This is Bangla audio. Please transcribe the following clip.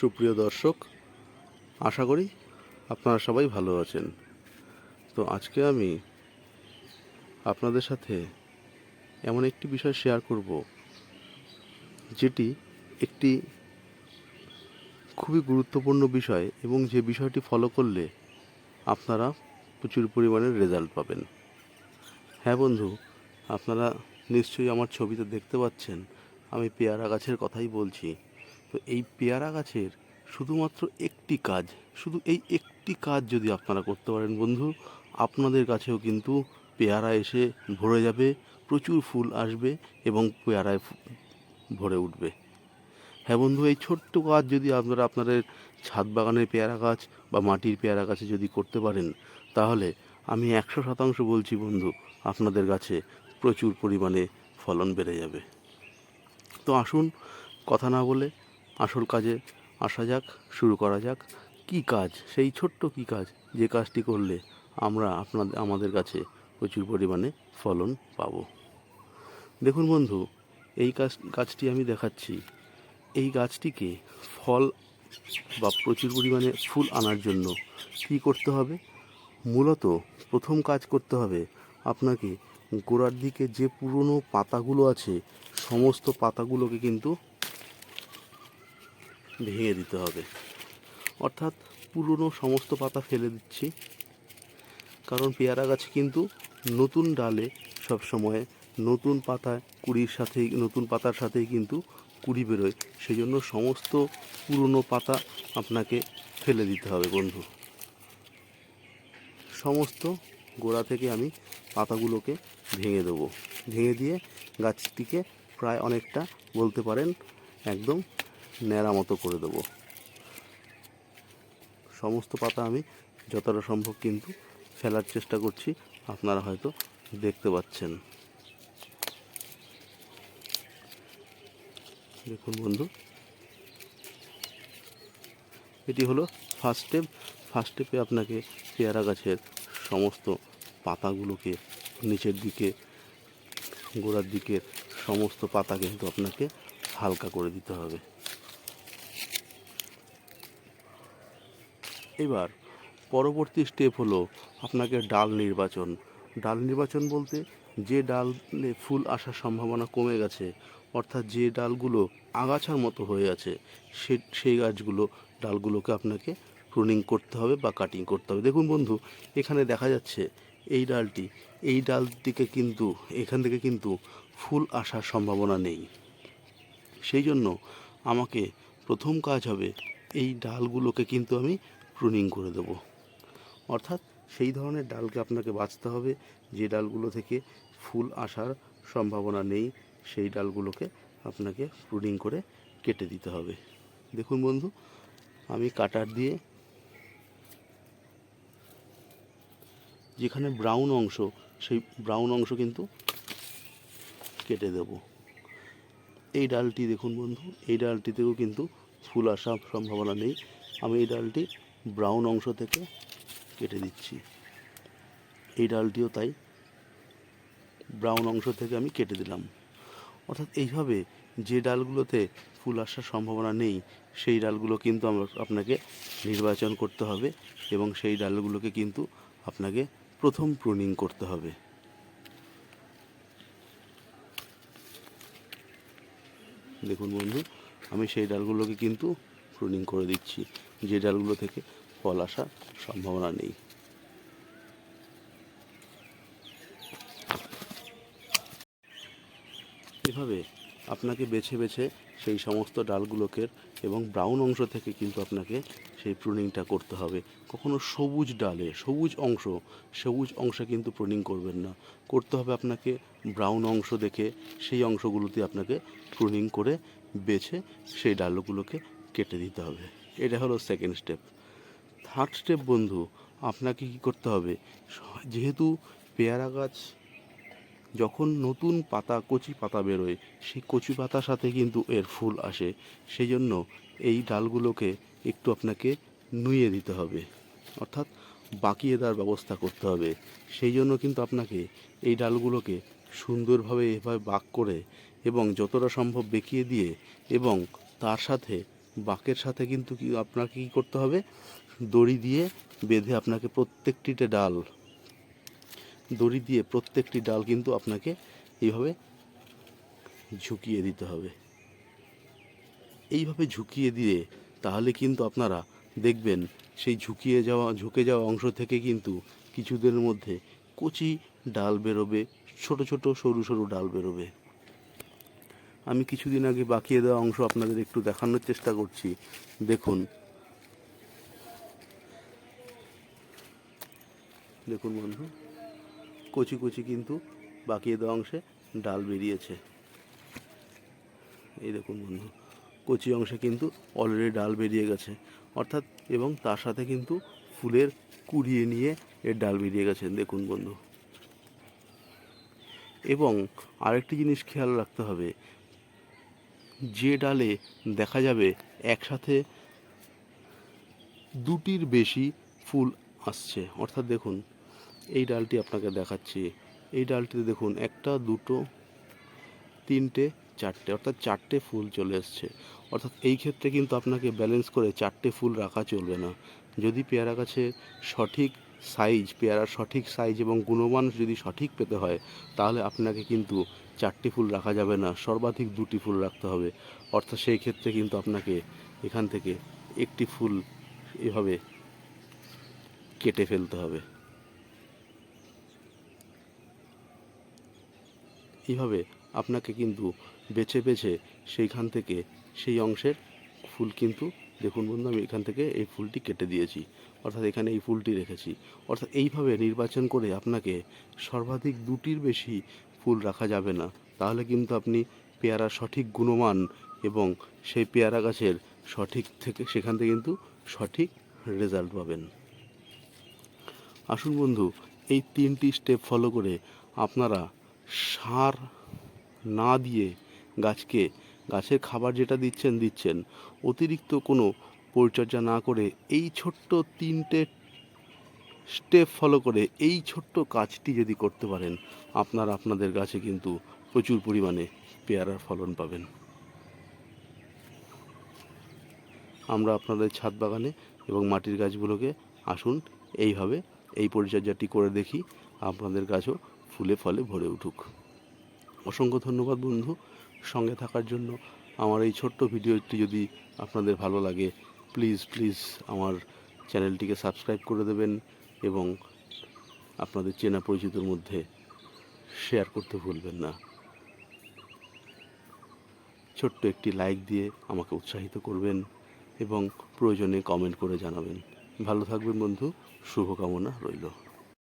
সুপ্রিয় দর্শক, আশা করি আপনারা সবাই ভালো আছেন। তো আজকে আমি আপনাদের সাথে এমন একটি বিষয় শেয়ার করব, যেটি একটি খুবই গুরুত্বপূর্ণ বিষয় এবং যে বিষয়টি ফলো করলে আপনারা প্রচুর পরিমাণে রেজাল্ট পাবেন। হ্যাঁ বন্ধু, আপনারা নিশ্চয়ই আমার ছবিতে দেখতে পাচ্ছেন, আমি পেয়ারা গাছের কথাই বলছি। তো এই পেয়ারা গাছের শুধুমাত্র একটি কাজ, শুধু এই একটি কাজ যদি আপনারা করতে পারেন বন্ধু, আপনাদের কাছেও কিন্তু পেয়ারা এসে ভরে যাবে, প্রচুর ফুল আসবে এবং পেয়ারায় ভরে উঠবে। হ্যাঁ বন্ধু, এই ছোট্ট কাজ যদি আপনারা আপনাদের ছাদ বাগানের পেয়ারা গাছ বা মাটির পেয়ারা গাছে যদি করতে পারেন, তাহলে আমি একশো শতাংশ বলছি বন্ধু, আপনাদের গাছে প্রচুর পরিমাণে ফলন বেড়ে যাবে। তো আসুন, কথা না বলে আসল কাজে আসা যাক, শুরু করা যাক। কি কাজ? সেই ছোট্ট কি কাজ? যে কাজটি করলে আমরা আপনাদের, আমাদের কাছে প্রচুর পরিমাণে ফলন পাব। দেখুন বন্ধু, এই কাজ গাছটি আমি দেখাচ্ছি। এই গাছটিকে ফল বা প্রচুর পরিমাণে ফুল আনার জন্য কী করতে হবে? মূলত প্রথম কাজ করতে হবে আপনাকে গোড়ার দিকে যে পুরনো পাতাগুলো আছে, সমস্ত পাতাগুলোকে কিন্তু ভেঙে দিতে হবে। অর্থাৎ পুরনো সমস্ত পাতা ফেলে দিচ্ছি। কারণ পেয়ারা গাছ কিন্তু নতুন ডালে সব সময় নতুন পাতা কুড়ির সাথেই, নতুন পাতার সাথেই কিন্তু কুড়ি বেরোয়। সেই জন্য সমস্ত পুরনো পাতা আপনাকে ফেলে দিতে হবে বন্ধু। সমস্ত গোড়া থেকে আমি পাতাগুলোকে ভেঙে দেবো। ভেঙে দিয়ে গাছটিকে প্রায় অনেকটা বলতে পারেন একদম ন্যাড়া মতো করে দেবো। সমস্ত পাতা আমি যতটা সম্ভব কিন্তু ফেলার চেষ্টা করছি, আপনারা হয়তো দেখতে পাচ্ছেন। দেখুন বন্ধু, এটি হলো ফার্স্ট স্টেপ ফার্স্ট স্টেপে আপনাকে পেয়ারা গাছের সমস্ত পাতাগুলোকে নিচের দিকে, গোড়ার দিকের সমস্ত পাতা কিন্তু আপনাকে হালকা করে দিতে হবে। এবার পরবর্তী স্টেপ হলো আপনাকে ডাল নির্বাচন। ডাল নির্বাচন বলতে যে ডালে ফুল আসার সম্ভাবনা কমে গেছে, অর্থাৎ যে ডালগুলো আগাছার মতো হয়ে আছে, সে, সেই গাছগুলো, ডালগুলোকে আপনাকে প্রুনিং করতে হবে বা কাটিং করতে হবে। দেখুন বন্ধু, এখানে দেখা যাচ্ছে এই ডালটি, এই ডালটিকে কিন্তু, এখান থেকে কিন্তু ফুল আসার সম্ভাবনা নেই। সেই জন্য আমাকে প্রথম কাজ হবে এই ডালগুলোকে কিন্তু আমি প্রুনিং করে দেব। অর্থাৎ সেই ধরনের ডালকে আপনাকে বাঁচতে হবে। যে ডালগুলো থেকে ফুল আসার সম্ভাবনা নেই, সেই ডালগুলোকে আপনাকে প্রুনিং করে কেটে দিতে হবে। দেখুন বন্ধু, আমি কাটার দিয়ে যেখানে ব্রাউন অংশ, সেই ব্রাউন অংশ কিন্তু কেটে দেব। এই ডালটি দেখুন বন্ধু, এই ডালটিতেও কিন্তু ফুল আসার সম্ভাবনা নেই। আমি এই ডালটি ব্রাউন অংশ থেকে কেটে দিচ্ছি। এই ডালটিও তাই। ব্রাউন অংশ থেকে আমি কেটে দিলাম। অর্থাৎ এইভাবে যে ডালগুলোতে ফুল আসার সম্ভাবনা নেই, সেই ডালগুলো কিন্তু আপনাকে নির্বাচন করতে হবে এবং সেই ডালগুলোকে কিন্তু আপনাকে প্রথম প্রুনিং করতে হবে। দেখুন বন্ধু, আমি সেই ডালগুলোকে কিন্তু প্রুনিং করে দিচ্ছি। যে ডালগুলো থেকে ফল আসার সম্ভাবনা নেই। এভাবে আপনাকে বেছে বেছে সেই সমস্ত ডালগুলোকে এবং ব্রাউন অংশ থেকে কিন্তু আপনাকে সেই প্রুনিংটা করতে হবে। কখনো সবুজ ডালে, সবুজ অংশ, সবুজ অংশে কিন্তু প্রুনিং করবেন না। করতে হবে আপনাকে ব্রাউন অংশ দেখে সেই অংশগুলোতে আপনাকে প্রুনিং করে বেছে সেই ডালগুলোকে কেটে দিতে হবে। এটা হলো সেকেন্ড স্টেপ থার্ড স্টেপ বন্ধু, আপনাকে কি করতে হবে? যেহেতু পেয়ারা গাছ, যখন নতুন পাতা, কচি পাতা বেরোয়, সেই কচি পাতার সাথে কিন্তু এর ফুল আসে। সেই জন্য এই ডালগুলোকে একটু আপনাকে নুয়ে দিতে হবে। অর্থাৎ বাকিয়ে দেওয়ার ব্যবস্থা করতে হবে। সেই জন্য কিন্তু আপনাকে এই ডালগুলোকে সুন্দরভাবে এভাবে বাক করে এবং যতটা সম্ভব বেঁকিয়ে দিয়ে এবং তার সাথে বাঁকের সাথে কিন্তু কি, আপনাকে কী করতে হবে? দড়ি দিয়ে বেঁধে আপনাকে প্রত্যেকটিতে ডাল, দড়ি দিয়ে প্রত্যেকটি ডাল কিন্তু আপনাকে এইভাবে ঝুঁকিয়ে দিতে হবে। এইভাবে ঝুঁকিয়ে দিয়ে তাহলে কিন্তু আপনারা দেখবেন সেই ঝুঁকিয়ে যাওয়া, ঝুঁকে যাওয়া অংশ থেকে কিন্তু কিছুদিনের মধ্যে কচি ডাল বেরোবে, ছোট ছোট সরু সরু ডাল বেরোবে। আমি কিছুদিন আগে বাকিয়ে দেওয়া অংশ আপনাদের একটু দেখানোর চেষ্টা করছি। দেখুন দেখুন বন্ধু, কচি কচি কিন্তু বাকিয়ে দেওয়া অংশে ডাল বেরিয়েছে। এই দেখুন বন্ধু, কচি অংশে কিন্তু অলরেডি ডাল বেরিয়ে গেছে। অর্থাৎ এবং তার সাথে কিন্তু ফুলের কুড়িয়ে নিয়ে এর ডাল বেরিয়ে গেছে, দেখুন বন্ধু। এবং আরেকটি জিনিস খেয়াল রাখতে হবে, যে ডালে দেখা যাবে একসাথে দুটির বেশি ফুল আসছে। অর্থাৎ দেখুন এই ডালটি আপনাকে দেখাচ্ছি। এই ডালটিতে দেখুন, একটা, দুটো, তিনটে, চারটে, অর্থাৎ চারটে ফুল চলে এসছে। অর্থাৎ এই ক্ষেত্রে কিন্তু আপনাকে ব্যালেন্স করে চারটে ফুল রাখা চলবে না। যদি পেয়ারা গাছে সঠিক সাইজ পেয়ারার সঠিক সাইজ এবং গুণমান যদি সঠিক পেতে হয়, তাহলে আপনাকে কিন্তু চারটি ফুল রাখা যাবে না, সর্বাধিক দুটি ফুল রাখতে হবে। অর্থাৎ সেই ক্ষেত্রে কিন্তু আপনাকে এখান থেকে একটি ফুল এভাবে কেটে ফেলতে হবে। এইভাবে আপনাকে কিন্তু বেছে বেছে সেইখান থেকে সেই অংশের ফুল কিন্তু, দেখুন বন্ধু, আমি এখান থেকে এই ফুলটি কেটে দিয়েছি। অর্থাৎ এখানে এই ফুলটি রেখেছি। অর্থাৎ এইভাবে নির্বাচন করে আপনাকে সর্বাধিক দুটির বেশি ফুল রাখা যাবে না। তাহলে কিন্তু আপনি পেয়ারা সঠিক গুণমান এবং সেই পেয়ারা গাছের সঠিক থেকে, সেখান থেকে কিন্তু সঠিক রেজাল্ট পাবেন। আসুন বন্ধু, এই তিনটি স্টেপ ফলো করে আপনারা সার না দিয়ে গাছকে, গাছের খাবার যেটা দিচ্ছেন দিচ্ছেন। অতিরিক্ত কোনো পরিচর্যা না করে এই ছোট্ট তিনটে স্টেপ ফলো করে এই ছোট্ট কাজটি যদি করতে পারেন, আপনারা, আপনাদের গাছে কিন্তু প্রচুর পরিমাণে পেয়ারার ফলন পাবেন। আমরা আপনাদের ছাদ বাগানে এবং মাটির গাছগুলোকে আসুন, এইভাবে এই পরিচর্যাটি করে দেখি। আপনাদের গাছও ফুলে ফলে ভরে উঠুক। অসংখ্য ধন্যবাদ বন্ধু। সঙ্গে থাকার জন্য আমার এই ছোট্ট ভিডিওটি যদি আপনাদের ভালো লাগে প্লিজ প্লিজ আমার চ্যানেলটিকে সাবস্ক্রাইব করে দেবেন এবং আপনাদের চেনা পরিচিতর মধ্যে শেয়ার করতে ভুলবেন না। ছোট্ট একটি লাইক দিয়ে আমাকে উৎসাহিত করবেন এবং প্রয়োজনে কমেন্ট করে জানাবেন। ভালো থাকবেন বন্ধু। শুভকামনা রইল।